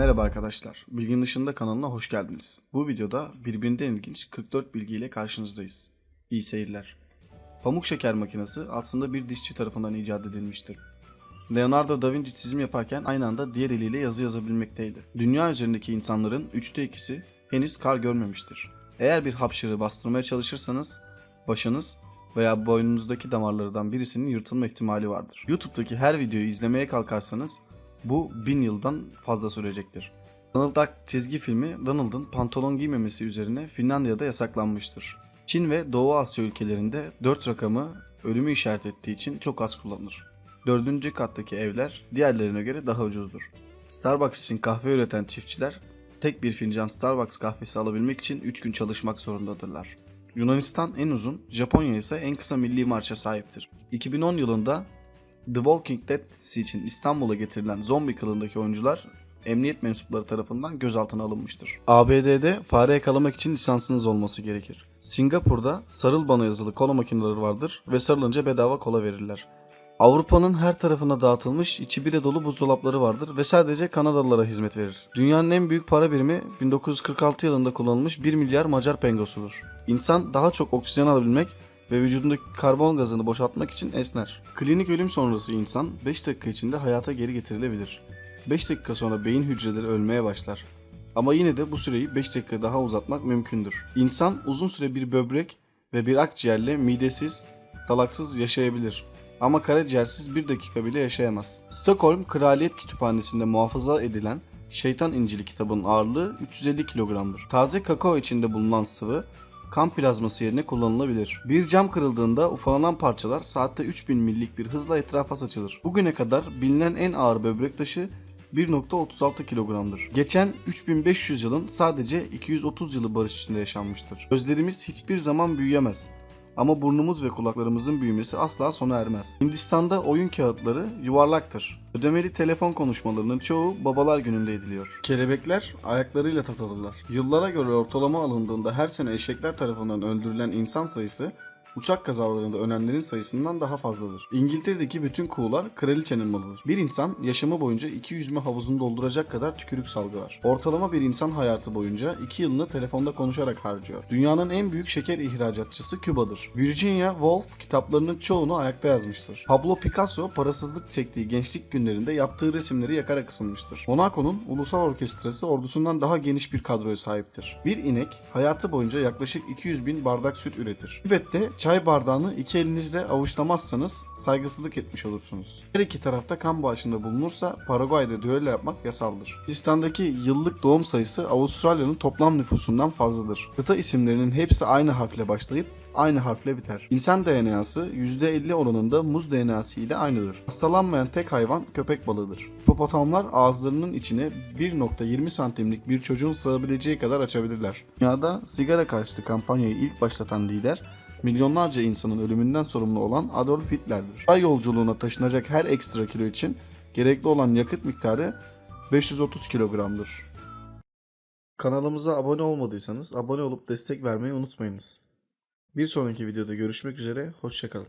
Merhaba arkadaşlar, Bilginin Dışında kanalına hoş geldiniz. Bu videoda birbirinden ilginç 44 bilgiyle karşınızdayız. İyi seyirler. Pamuk şeker makinesi aslında bir dişçi tarafından icat edilmiştir. Leonardo da Vinci çizim yaparken aynı anda diğer eliyle yazı yazabilmekteydi. Dünya üzerindeki insanların üçte ikisi henüz kar görmemiştir. Eğer bir hapşırığı bastırmaya çalışırsanız başınız veya boynunuzdaki damarlardan birisinin yırtılma ihtimali vardır. YouTube'daki her videoyu izlemeye kalkarsanız bu bin yıldan fazla sürecektir. Donald Duck çizgi filmi Donald'ın pantolon giymemesi üzerine Finlandiya'da yasaklanmıştır. Çin ve Doğu Asya ülkelerinde 4 rakamı ölümü işaret ettiği için çok az kullanılır. Dördüncü kattaki evler diğerlerine göre daha ucuzdur. Starbucks için kahve üreten çiftçiler tek bir fincan Starbucks kahvesi alabilmek için 3 gün çalışmak zorundadırlar. Yunanistan en uzun, Japonya ise en kısa milli marşa sahiptir. 2010 yılında The Walking Dead için İstanbul'a getirilen zombi kılığındaki oyuncular emniyet mensupları tarafından gözaltına alınmıştır. ABD'de fare yakalamak için lisansınız olması gerekir. Singapur'da sarıl bana yazılı kola makineleri vardır ve sarılınca bedava kola verirler. Avrupa'nın her tarafına dağıtılmış içi bire dolu buzdolapları vardır ve sadece Kanadalılara hizmet verir. Dünyanın en büyük para birimi 1946 yılında kullanılmış 1 milyar Macar pengosudur. İnsan daha çok oksijen alabilmek ve vücudundaki karbon gazını boşaltmak için esner. Klinik ölüm sonrası insan 5 dakika içinde hayata geri getirilebilir. 5 dakika sonra beyin hücreleri ölmeye başlar. Ama yine de bu süreyi 5 dakika daha uzatmak mümkündür. İnsan uzun süre bir böbrek ve bir akciğerle midesiz, dalaksız yaşayabilir. Ama karaciğersiz bir dakika bile yaşayamaz. Stockholm Kraliyet Kütüphanesi'nde muhafaza edilen Şeytan İncili kitabının ağırlığı 350 kilogramdır. Taze kakao içinde bulunan sıvı kan plazması yerine kullanılabilir. Bir cam kırıldığında ufalanan parçalar saatte 3000 millik bir hızla etrafa saçılır. Bugüne kadar bilinen en ağır böbrek taşı 1.36 kilogramdır. Geçen 3500 yılın sadece 230 yılı barış içinde yaşanmıştır. Gözlerimiz hiçbir zaman büyüyemez. Ama burnumuz ve kulaklarımızın büyümesi asla sona ermez. Hindistan'da oyun kağıtları yuvarlaktır. Ödemeli telefon konuşmalarının çoğu babalar gününde ediliyor. Kelebekler ayaklarıyla tat alırlar. Yıllara göre ortalama alındığında her sene eşekler tarafından öldürülen insan sayısı uçak kazalarında ölenlerin sayısından daha fazladır. İngiltere'deki bütün kuğular kraliçenin malıdır. Bir insan yaşamı boyunca iki yüzme havuzunu dolduracak kadar tükürük salgılar. Ortalama bir insan hayatı boyunca iki yılını telefonda konuşarak harcıyor. Dünyanın en büyük şeker ihracatçısı Küba'dır. Virginia Woolf kitaplarının çoğunu ayakta yazmıştır. Pablo Picasso parasızlık çektiği gençlik günlerinde yaptığı resimleri yakarak ısınmıştır. Monaco'nun ulusal orkestrası ordusundan daha geniş bir kadroya sahiptir. Bir inek hayatı boyunca yaklaşık 200 bin bardak süt üretir. Tibet'te çay bardağını iki elinizle avuçlamazsanız saygısızlık etmiş olursunuz. Her iki tarafta kan bağışında bulunursa Paraguay'da düello yapmak yasaldır. Hindistan'daki yıllık doğum sayısı Avustralya'nın toplam nüfusundan fazladır. Kıta isimlerinin hepsi aynı harfle başlayıp aynı harfle biter. İnsan DNA'sı %50 oranında muz DNA'sı ile aynıdır. Hastalanmayan tek hayvan köpek balığıdır. Hipopotamlar ağızlarının içine 1.20 santimlik bir çocuğun sığabileceği kadar açabilirler. Dünyada sigara karşıtı kampanyayı ilk başlatan lider milyonlarca insanın ölümünden sorumlu olan Adolf Hitler'dir. Ay yolculuğuna taşınacak her ekstra kilo için gerekli olan yakıt miktarı 530 kilogramdır. Kanalımıza abone olmadıysanız abone olup destek vermeyi unutmayınız. Bir sonraki videoda görüşmek üzere, hoşçakalın.